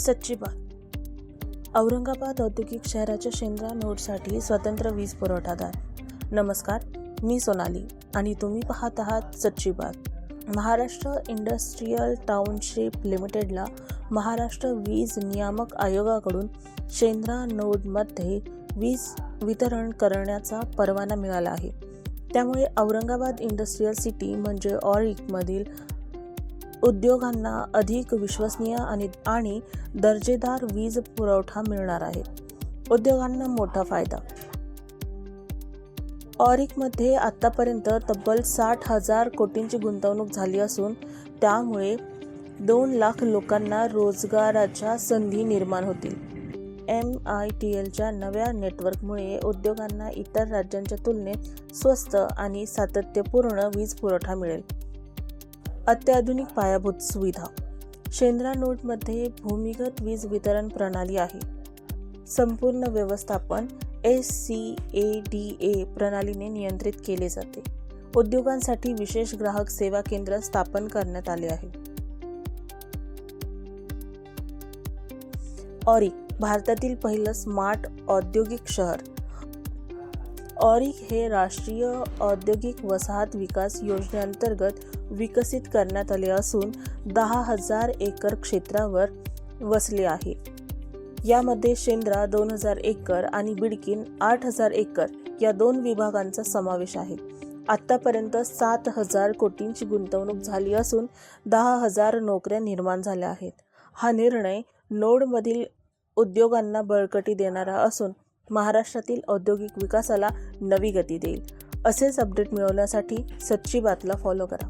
सच्ची बात. औरंगाबाद औद्योगिक शहराच्या शेंद्रा नोडसाठी स्वतंत्र वीज पुरवठादार. नमस्कार मी सोनाली आणि तुम्ही पाहत आहात सच्ची बात. महाराष्ट्र इंडस्ट्रीयल टाउनशिप लिमिटेडला महाराष्ट्र वीज नियामक आयोगाकडून शेंद्रा नोडमध्ये वीज वितरण करण्याचा परवाना मिळाला आहे. त्यामुळे औरंगाबाद इंडस्ट्रीयल सिटी म्हणजे ऑरिकमधील उद्योगांना अधिक विश्वसनीय आणि आणि दर्जेदार वीज पुरवठा मिळणार आहे. उद्योगांना मोठा फायदा. ऑरिकमध्ये आत्तापर्यंत तब्बल साठ हजार कोटींची गुंतवणूक झाली असून त्यामुळे दोन लाख लोकांना रोजगाराच्या संधी निर्माण होतील. एम आय टी एलच्या नव्या नेटवर्कमुळे उद्योगांना इतर राज्यांच्या तुलनेत स्वस्त आणि सातत्यपूर्ण वीज पुरवठा मिळेल. अत्याधुनिक पायाभूत सुविधा. शेंद्रा नोटमध्ये भूमिगत वीज वितरण प्रणाली आहे. संपूर्ण व्यवस्थापन S C A D A प्रणालीने नियंत्रित केले जाते. उद्योगांसाठी विशेष ग्राहक सेवा केंद्र स्थापन करण्यात आले आहे. ऑरिक भारतातील पहिलं स्मार्ट औद्योगिक शहर. ऑरिक हे राष्ट्रीय औद्योगिक वसाहत विकास योजनेअंतर्गत विकसित करण्यात आले असून दहा हजार एकर क्षेत्रावर वसले आहे. यामध्ये शेंद्रा दोन हजार एकर आणि बिडकीन आठ हजार एकर या दोन विभागांचा समावेश आहे. आत्तापर्यंत सात हजार कोटींची गुंतवणूक झाली असून दहा हजार नोकऱ्या निर्माण झाल्या आहेत. हा निर्णय नोडमधील उद्योगांना बळकटी देणारा असून महाराष्ट्रातील औद्योगिक विकासाला नवी गती देईल. असेच अपडेट मिळवण्यासाठी सच्ची बातला फॉलो करा.